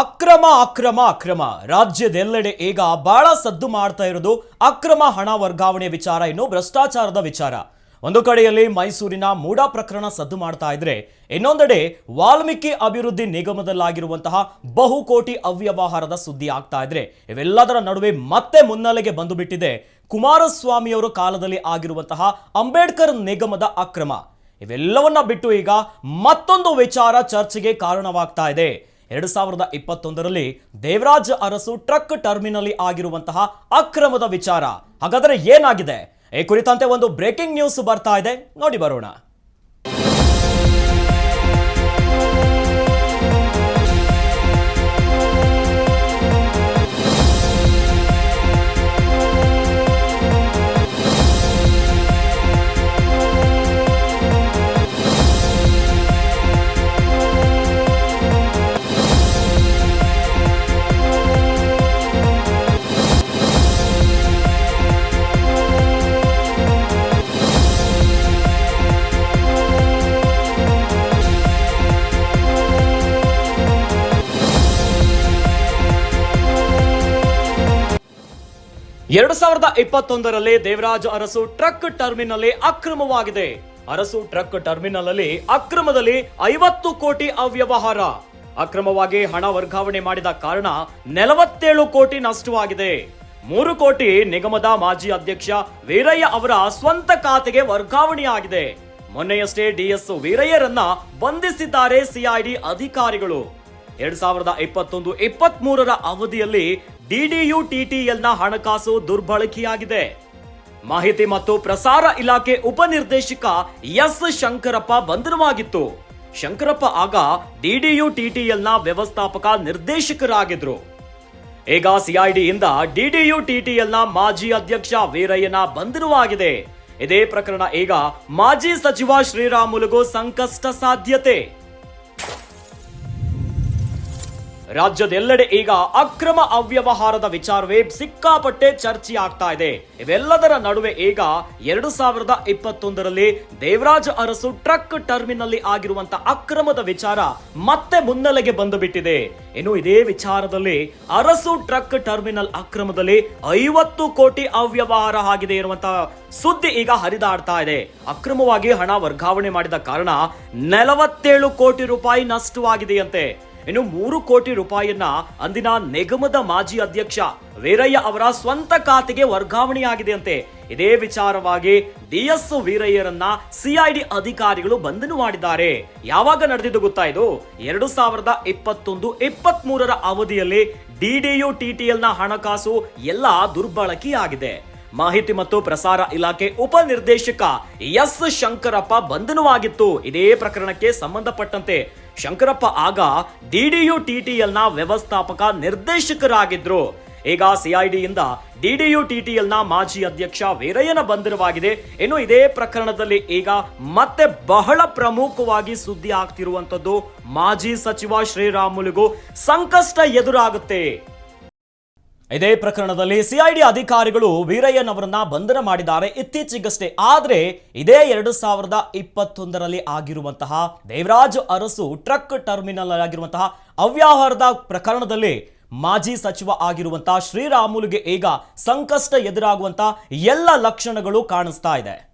ಅಕ್ರಮ ಅಕ್ರಮ ಅಕ್ರಮ. ರಾಜ್ಯದೆಲ್ಲೆಡೆ ಈಗ ಬಹಳ ಸದ್ದು ಮಾಡ್ತಾ ಇರೋದು ಅಕ್ರಮ ಹಣ ವರ್ಗಾವಣೆ ವಿಚಾರ, ಇನ್ನು ಭ್ರಷ್ಟಾಚಾರದ ವಿಚಾರ. ಒಂದು ಕಡೆಯಲ್ಲಿ ಮೈಸೂರಿನ ಮೂಡ ಪ್ರಕರಣ ಸದ್ದು ಮಾಡ್ತಾ ಇದ್ರೆ, ಇನ್ನೊಂದೆಡೆ ವಾಲ್ಮೀಕಿ ಅಭಿವೃದ್ಧಿ ನಿಗಮದಲ್ಲಾಗಿರುವಂತಹ ಬಹುಕೋಟಿ ಅವ್ಯವಹಾರದ ಸುದ್ದಿ ಆಗ್ತಾ ಇದ್ರೆ, ಇವೆಲ್ಲದರ ನಡುವೆ ಮತ್ತೆ ಮುನ್ನೆಲೆಗೆ ಬಂದು ಬಿಟ್ಟಿದೆ ಕುಮಾರಸ್ವಾಮಿಯವರ ಕಾಲದಲ್ಲಿ ಆಗಿರುವಂತಹ ಅಂಬೇಡ್ಕರ್ ನಿಗಮದ ಅಕ್ರಮ. ಇವೆಲ್ಲವನ್ನ ಬಿಟ್ಟು ಈಗ ಮತ್ತೊಂದು ವಿಚಾರ ಚರ್ಚೆಗೆ ಕಾರಣವಾಗ್ತಾ ಇದೆ. ಎರಡು ಸಾವಿರದ ಇಪ್ಪತ್ತೊಂದರಲ್ಲಿ ದೇವರಾಜ್ ಅರಸು ಟ್ರಕ್ ಟರ್ಮಿನಲ್ಲಿ ಆಗಿರುವಂತಹ ಅಕ್ರಮದ ವಿಚಾರ. ಹಾಗಾದರೆ ಏನಾಗಿದೆ? ಈ ಕುರಿತಂತೆ ಒಂದು ಬ್ರೇಕಿಂಗ್ ನ್ಯೂಸ್ ಬರ್ತಾ ಇದೆ. ನೋಡಿ ಬರೋಣ. ಎರಡು ಸಾವಿರದ ಇಪ್ಪತ್ತೊಂದರಲ್ಲಿ ದೇವರಾಜ್ ಅರಸು ಟ್ರಕ್ ಟರ್ಮಿನಲ್ ಅಕ್ರಮವಾಗಿದೆ. ಅರಸು ಟ್ರಕ್ ಟರ್ಮಿನಲ್ ಅಲ್ಲಿ ಅಕ್ರಮದಲ್ಲಿ ಐವತ್ತು ಕೋಟಿ ಅವ್ಯವಹಾರ. ಅಕ್ರಮವಾಗಿ ಹಣ ವರ್ಗಾವಣೆ ಮಾಡಿದ ಕಾರಣ ನಲವತ್ತೇಳು ಕೋಟಿ ನಷ್ಟವಾಗಿದೆ. ಮೂರು ಕೋಟಿ ನಿಗಮದ ಮಾಜಿ ಅಧ್ಯಕ್ಷ ವೀರಯ್ಯ ಅವರ ಸ್ವಂತ ಖಾತೆಗೆ ವರ್ಗಾವಣೆಯಾಗಿದೆ. ಮೊನ್ನೆಯಷ್ಟೇ ಡಿಎಸ್ ವೀರಯ್ಯರನ್ನ ಬಂಧಿಸಿದ್ದಾರೆ ಸಿಐಡಿ ಅಧಿಕಾರಿಗಳು. ಎರಡ್ ಸಾವಿರದ ಇಪ್ಪತ್ತೊಂದು ಇಪ್ಪತ್ತ್ ಮೂರರ ಅವಧಿಯಲ್ಲಿ ಡಿಡಿಯು ಟಿಟಿಎಲ್ನ ಹಣಕಾಸು ದುರ್ಬಳಕೆಯಾಗಿದೆ. ಮಾಹಿತಿ ಮತ್ತು ಪ್ರಸಾರ ಇಲಾಖೆ ಉಪನಿರ್ದೇಶಕ ಎಸ್ ಶಂಕರಪ್ಪ ಬಂಧನವಾಗಿತ್ತು. ಶಂಕರಪ್ಪ ಆಗ ಡಿಡಿಯು ಟಿಟಿಎಲ್ನ ವ್ಯವಸ್ಥಾಪಕ ನಿರ್ದೇಶಕರಾಗಿದ್ರು. ಈಗ ಸಿಐಡಿಯಿಂದ ಡಿಡಿಯು ಟಿಟಿಎಲ್ನ ಮಾಜಿ ಅಧ್ಯಕ್ಷ ವೀರಯ್ಯನ ಬಂಧನವಾಗಿದೆ. ಇದೇ ಪ್ರಕರಣ ಈಗ ಮಾಜಿ ಸಚಿವ ಶ್ರೀರಾಮುಲುಗೂ ಸಂಕಷ್ಟ ಸಾಧ್ಯತೆ. ರಾಜ್ಯದೆಲ್ಲೆಡೆ ಈಗ ಅಕ್ರಮ ಅವ್ಯವಹಾರದ ವಿಚಾರವೇ ಸಿಕ್ಕಾಪಟ್ಟೆ ಚರ್ಚೆ ಆಗ್ತಾ ಇದೆ. ಇವೆಲ್ಲದರ ನಡುವೆ ಈಗ ಎರಡು ಸಾವಿರದ ಇಪ್ಪತ್ತೊಂದರಲ್ಲಿ ದೇವರಾಜ ಅರಸು ಟ್ರಕ್ ಟರ್ಮಿನಲ್ಲಿ ಆಗಿರುವಂತ ಅಕ್ರಮದ ವಿಚಾರ ಮತ್ತೆ ಮುನ್ನೆಲೆಗೆ ಬಂದು ಬಿಟ್ಟಿದೆ ಇನ್ನು ಇದೇ ವಿಚಾರದಲ್ಲಿ ಅರಸು ಟ್ರಕ್ ಟರ್ಮಿನಲ್ ಅಕ್ರಮದಲ್ಲಿ ಐವತ್ತು ಕೋಟಿ ಅವ್ಯವಹಾರ ಆಗಿದೆ ಇರುವಂತಹ ಸುದ್ದಿ ಈಗ ಹರಿದಾಡ್ತಾ ಇದೆ. ಅಕ್ರಮವಾಗಿ ಹಣ ವರ್ಗಾವಣೆ ಮಾಡಿದ ಕಾರಣ ನಲವತ್ತೇಳು ಕೋಟಿ ರೂಪಾಯಿ ನಷ್ಟವಾಗಿದೆಯಂತೆ ಇನ್ನು ಮೂರು ಕೋಟಿ ರೂಪಾಯಿಯನ್ನ ಅಂದಿನ ನಿಗಮದ ಮಾಜಿ ಅಧ್ಯಕ್ಷ ವೀರಯ್ಯ ಅವರ ಸ್ವಂತ ಖಾತೆಗೆ ವರ್ಗಾವಣೆಯಾಗಿದೆಯಂತೆ. ಇದೇ ವಿಚಾರವಾಗಿ ಡಿಎಸ್ ವೀರಯ್ಯರನ್ನ ಸಿಐಡಿ ಅಧಿಕಾರಿಗಳು ಬಂಧನ ಮಾಡಿದ್ದಾರೆ. ಯಾವಾಗ ನಡೆದಿದ್ದು ಗೊತ್ತಾ ಇದು? ಎರಡು ಸಾವಿರದ ಇಪ್ಪತ್ತೊಂದು ಇಪ್ಪತ್ತ್ ಮೂರರ ಅವಧಿಯಲ್ಲಿ ಡಿಡಿಯು ಟಿಟಿಎಲ್ನ ಹಣಕಾಸು ಎಲ್ಲ ದುರ್ಬಳಕೆಯಾಗಿದೆ. ಮಾಹಿತಿ ಮತ್ತು ಪ್ರಸಾರ ಇಲಾಖೆ ಉಪನಿರ್ದೇಶಕ ಎಸ್ ಶಂಕರಪ್ಪ ಬಂಧನವಾಗಿತ್ತು. ಇದೇ ಪ್ರಕರಣಕ್ಕೆ ಸಂಬಂಧಪಟ್ಟಂತೆ ಶಂಕರಪ್ಪ ಆಗ ಡಿಡಿಯು ನ ವ್ಯವಸ್ಥಾಪಕ ನಿರ್ದೇಶಕರಾಗಿದ್ರು. ಈಗ ಸಿಐಡಿಯಿಂದ ಡಿಡಿಯು ನ ಮಾಜಿ ಅಧ್ಯಕ್ಷ ವೀರಯ್ಯನ ಬಂಧನವಾಗಿದೆ. ಇನ್ನು ಇದೇ ಪ್ರಕರಣದಲ್ಲಿ ಈಗ ಮತ್ತೆ ಬಹಳ ಪ್ರಮುಖವಾಗಿ ಸುದ್ದಿ ಆಗ್ತಿರುವಂತದ್ದು ಮಾಜಿ ಸಚಿವ ಶ್ರೀರಾಮುಲುಗೂ ಸಂಕಷ್ಟ ಎದುರಾಗುತ್ತೆ. ಇದೇ ಪ್ರಕರಣದಲ್ಲಿ ಸಿಐಡಿ ಅಧಿಕಾರಿಗಳು ವೀರಯ್ಯನವರನ್ನ ಬಂಧನ ಮಾಡಿದ್ದಾರೆ ಇತ್ತೀಚೆಗಷ್ಟೇ. ಆದ್ರೆ ಇದೇ ಎರಡು ಸಾವಿರದ ಇಪ್ಪತ್ತೊಂದರಲ್ಲಿ ಆಗಿರುವಂತಹ ದೇವರಾಜ್ ಅರಸು ಟ್ರಕ್ ಟರ್ಮಿನಲ್ ಆಗಿರುವಂತಹ ಅವ್ಯವಹಾರದ ಪ್ರಕರಣದಲ್ಲಿ ಮಾಜಿ ಸಚಿವ ಆಗಿರುವಂತಹ ಶ್ರೀರಾಮುಲುಗೆ ಈಗ ಸಂಕಷ್ಟ ಎದುರಾಗುವಂತಹ ಎಲ್ಲ ಲಕ್ಷಣಗಳು ಕಾಣಿಸ್ತಾ ಇದೆ.